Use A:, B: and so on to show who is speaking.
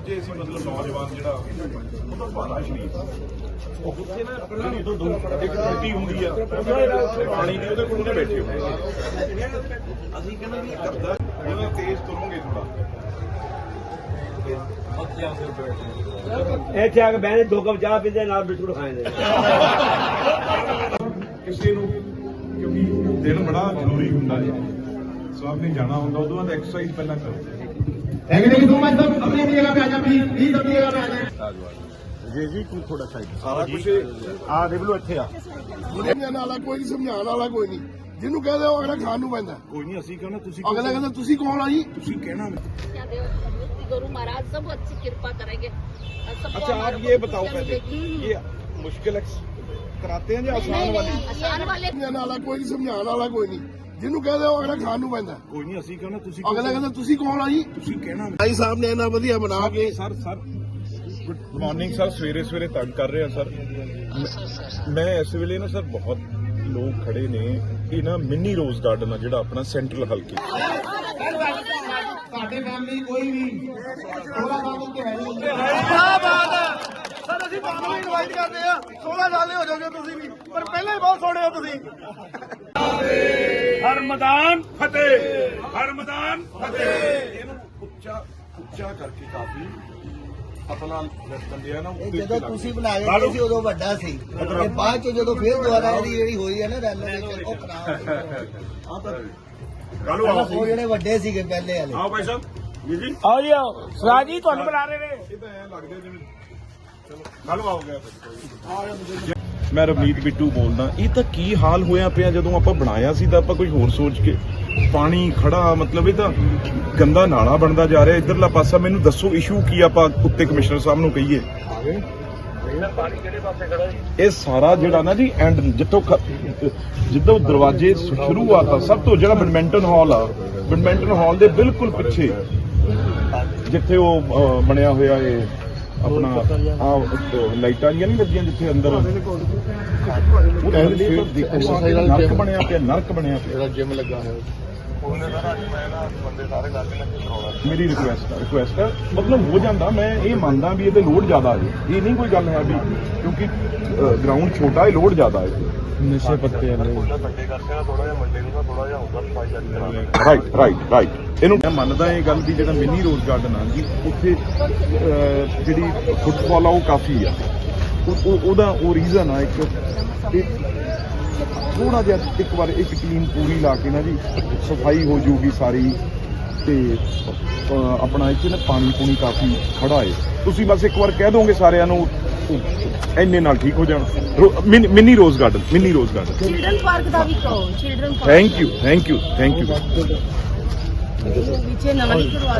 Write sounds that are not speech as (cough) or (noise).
A: ਅੱਜ ਅਸੀਂ ਮਤਲਬ ਨੌਜਵਾਨ ਜਿਹੜਾ ਉਹਦਾ ਭਾਰਾ ਸ਼ਰੀਰ ਉਹ ਉੱਥੇ ਨਾ ਜਿਹੜੀ ਤੋਂ ਦੋ ਇੱਕ ਟੁੱਟੀ ਹੁੰਦੀ ਆ ਪਾਣੀ ਦੀ ਉਹਦੇ ਕੋਲ ਉਹਨੇ ਬੈਠੇ ਹੋਏ ਅਸੀਂ ਕਹਿੰਦੇ ਵੀ ਕਰਦਾ ਜਿਵੇਂ ਤੇਜ਼ ਤੁਰੋਂਗੇ ਥੋੜਾ
B: ਇੱਥੇ ਆ ਕੇ ਬਹਿਣੇ ਦੋ ਕੱਪ ਚਾਹ ਪੀਂਦੇ ਨਾਲ ਬਿਸਕੁਟ ਖਾਂਦੇ
A: ਕਿਸੇ ਨੂੰ ਕਿਉਂਕਿ ਦਿਨ ਬੜਾ ਜ਼ਰੂਰੀ ਹੁੰਦਾ ਹੈ ਸੋ ਆਪਨੇ ਜਾਣਾ ਹੁੰਦਾ ਉਦੋਂ ਬਾਅਦ ਐਕਸਰਸਾਈਜ਼ ਪਹਿਲਾਂ ਕਰੋ।
C: ਐਗਰੀ ਤੂੰ ਮੈਂ ਤੁਹਾਨੂੰ
A: ਜੀ ਜੀ ਤੂੰ ਥੋੜਾ ਸਾਈਡ ਸਾਰਾ ਕੁਝ ਆ ਦੇਖ ਲਓ ਇੱਥੇ ਆ
D: ਸਮਝਾਉਣ ਵਾਲਾ ਕੋਈ ਨਹੀਂ ਸਮਝਾਉਣ ਵਾਲਾ ਕੋਈ ਨਹੀਂ ਜਿਹਨੂੰ ਕਹਦੇ ਉਹ ਅਗਲਾ ਖਾਣ ਨੂੰ ਪੈਂਦਾ
A: ਕੋਈ ਨਹੀਂ ਅਸੀਂ ਕਹਿੰਦੇ ਤੁਸੀਂ
D: ਅਗਲਾ ਕਹਿੰਦਾ ਤੁਸੀਂ ਕੌਣ ਆ ਜੀ
A: ਤੁਸੀਂ ਕਹਿਣਾ
E: क्या देव भगवती गुरु महाराज सब अच्छी कृपा करेंगे और सबको
A: अच्छा
E: हमारा
A: आप ये
E: बहुत
A: बताओ
E: खुशियाँ
A: पहले
E: मिलेगी।
A: ये मुश्किल एक्स कराते हैं या
E: नहीं,
A: आसान वाली
E: नहीं, आसान वाले
D: ਸਮਝਾਉਣ ਵਾਲਾ ਕੋਈ ਨਹੀਂ ਸਮਝਾਉਣ ਵਾਲਾ ਕੋਈ ਨਹੀਂ ਜਿਹਨੂੰ ਕਹਦੇ ਉਹ ਅਗਲਾ ਖਾਣ ਨੂੰ ਪੈਂਦਾ
A: ਕੋਈ ਨਹੀਂ ਅਸੀਂ ਕਹਿੰਦੇ ਤੁਸੀਂ
D: ਅਗਲਾ ਕਹਿੰਦਾ ਤੁਸੀਂ ਕੌਣ ਆ ਜੀ
A: ਤੁਸੀਂ ਕਹਿਣਾ
D: ਭਾਈ ਸਾਹਿਬ ਨੇ ਇਹਨਾਂ ਵਧੀਆ ਬਣਾ ਕੇ
A: sir sir good morning sir ਸਵੇਰੇ ਸਵੇਰੇ ਤੰਗ ਕਰ ਰਹੇ ਆ ਸਰ ਮੈਂ- ਇਸ ਵੇਲੇ ਨਾ ਸਰ ਬਹੁਤ ਲੋਕ ਖੜੇ ਨੇ ਇਹ ਨਾ ਮਿੰਨੀ ਰੋਜ਼ ਗਾਰਡਨ ਆ ਜਿਹੜਾ ਆਪਣਾ ਸੈਂਟਰਲ ਹਲਕੇ
C: ਸਾਡੇ ਫੈਮਿਲੀ ਕੋਈ ਵੀ ਥੋੜਾ ਕੰਮ ਤੇ ਹੈ ਨਹੀਂ
F: ਸਰ ਅਸੀਂ ਤੁਹਾਨੂੰ ਵੀ ਇਨਵਾਈਟ ਕਰਦੇ ਆ 16 ਸਾਲੇ ਹੋ ਜਾਓਗੇ ਤੁਸੀਂ ਵੀ ਪਰ ਪਹਿਲਾਂ ਹੀ ਬਹੁਤ ਸੋਹਣੇ ਹੋ ਤੁਸੀਂ
A: ਹਰ ਮੈਦਾਨ ਫਤਿਹ ਹਰ ਮੈਦਾਨ ਫਤਿਹ ਇਹਨੂੰ ਉੱਚਾ ਉੱਚਾ ਕਰਕੇ ਕਾਫੀ ਆਪਣਾ ਬੰਦੇ ਆ ਨਾ
G: ਇਹ
A: ਉੱਤੇ
G: ਜਦੋਂ
A: ਉੱਤੇ
G: ਤੁਸੀਂ
A: ਲੱਗ
G: ਬਣਾ
A: ਗਏ।
G: ਕੇ ਸੀ ਉਦੋਂ ਵੱਡਾ ਸੀ। ਤੇ ਬਾਅਦ ਚ ਜਦੋਂ ਫਿਰ ਦੁਬਾਰਾ ਇਹਦੀ ਜਿਹੜੀ ਹੋਈ ਹੈ ਨਾ ਰੈਨੋਵੇਸ਼ਨ ਉਹ ਖਰਾਬ ਹੋ (laughs) ਗਈ।
A: ਕਾਲੂ ਆਓ।
G: ਉਹ ਜਿਹੜੇ ਵੱਡੇ ਸੀਗੇ ਪਹਿਲੇ ਵਾਲੇ।
A: ਆਓ ਭਾਈ ਸਾਹਿਬ ਜੀ ਜੀ।
B: ਆਓ ਜੀ ਆਓ। ਸਰਾਜੀ ਤੁਹਾਨੂੰ ਬੁਲਾ ਰਹੇ ਨੇ।
A: ਇਹ ਤਾਂ ਐ ਲੱਗਦਾ ਜਿਵੇਂ ਚਲੋ ਕਾਲੂ ਆਓ ਗਿਆ ਫਿਰ ਮੈਂ ਰਵਨੀਤ ਬਿੱਟੂ ਬੋਲਦਾ। ਇਹ ਤਾਂ ਕੀ ਹਾਲ ਹੋਇਆ ਪਿਆ ਜਦੋਂ ਆਪਾਂ ਬਣਾਇਆ ਸੀ ਤਾਂ ਆਪਾਂ ਕੁਝ ਹੋਰ ਸੋਚ ਕੇ? ਪਾਣੀ ਖੜਾ, ਮਤਲਬ ਇਹ ਤਾਂ ਗੰਦਾ ਨਾਲਾ ਬਣਦਾ ਜਾ ਰਿਹਾ, ਇਧਰਲਾ ਪਾਸਾ ਮੈਨੂੰ ਦੱਸੋ ਇਸ਼ੂ ਕੀ ਆਪਾਂ ਉੱਤੇ ਕਮਿਸ਼ਨਰ ਸਾਹਿਬ ਨੂੰ ਕਹੀਏ। ਇਹ ਸਾਰਾ ਜਿਹੜਾ ਨਾ ਜੀ ਐਂਡ ਜਿੱਥੋਂ ਖ- ਜਿੱਦੋਂ ਦਰਵਾਜ਼ੇ ਸ਼ੁਰੂ ਆ ਤਾਂ ਸਭ ਤੋਂ ਜਿਹੜਾ ਬੈਡਮਿੰਟਨ ਹਾਲ ਆ ਬੈਡਮਿੰਟਨ ਹਾਲ ਦੇ ਬਿਲਕੁਲ ਪਿੱਛੇ ਜਿੱਥੇ ਉਹ ਬਣਿਆ ਹੋਇਆ ਏ ਆਪਣਾ ਆ ਲਾਈਟਾਂ ਜੀਆਂ ਨਹੀਂ ਲੱਗੀਆਂ ਜਿੱਥੇ ਅੰਦਰ? ਦੇਖੋ ਨਰਕ ਬਣਿਆ ਪਿਆ ਨਰਕ ਬਣਿਆ ਪਿਆ।
D: ਜਿਮ ਲੱਗਾ ਹੈ
A: ਮੇਰੀ ਰਿਕੁਐਸਟ ਹੈ ਰਿਕੁਐਸਟ ਹੈ ਮਤਲਬ ਹੋ ਜਾਂਦਾ ਮੈਂ ਇਹ ਮੰਨਦਾ ਵੀ ਇਹਦੇ ਲੋਡ ਜ਼ਿਆਦਾ ਹੈ। ਇਹ ਨਹੀਂ ਕੋਈ ਗੱਲ ਹੈ ਵੀ ਕਿਉਂਕਿ ਗਰਾਊਂਡ ਛੋਟਾ ਹੈ ਲੋਡ ਜ਼ਿਆਦਾ ਹੈ। ਨਸ਼ੇ ਪੱਤੇ ਵਾਲੇ ਰਾਈਟ ਰਾਈਟ ਰਾਈਟ ਇਹਨੂੰ ਮੈਂ ਮੰਨਦਾ ਇਹ ਗੱਲ ਵੀ ਜਿਹੜਾ ਮਿੰਨੀ ਰੋਜ਼ ਗਾਰਡਨ ਆ ਜੀ ਉੱਥੇ ਜਿਹੜੀ ਫੁੱਟਬਾਲ ਆ ਉਹ ਕਾਫੀ ਆ। ਉਹ- ਉਹ- ਉਹਦਾ ਉਹ ਰੀਜ਼ਨ ਆ ਇੱਕ ਥੋੜਾ ਜਿਹਾ ਇੱਕ ਵਾਰ ਇੱਕ ਟੀਮ ਪੂਰੀ ਲਾ ਕੇ ਨਾ ਜੀ ਸਫ਼ਾਈ ਹੋ ਜਾਊਗੀ ਸਾਰੀ ਤੇ ਆਪਣਾ ਇੱਥੇ ਨਾ ਪਾਣੀ ਪੂਣੀ ਕਾਫੀ ਖੜਾ ਏ। ਤੁਸੀਂ ਬਸ ਇੱਕ ਵਾਰ ਕਹਿ ਦੋਗੇ ਸਾਰਿਆਂ ਨੂੰ ਇੰਨੇ ਨਾਲ ਠੀਕ ਹੋ ਜਾਣ। Mini rose garden mini rose garden. Children
E: park ਦਾ ਵੀ ਕਹੋ children park thank
A: you thank you thank you ਵਿਚੇ
E: ਨਵਾਂ ਹੀ ਕਰਵਾ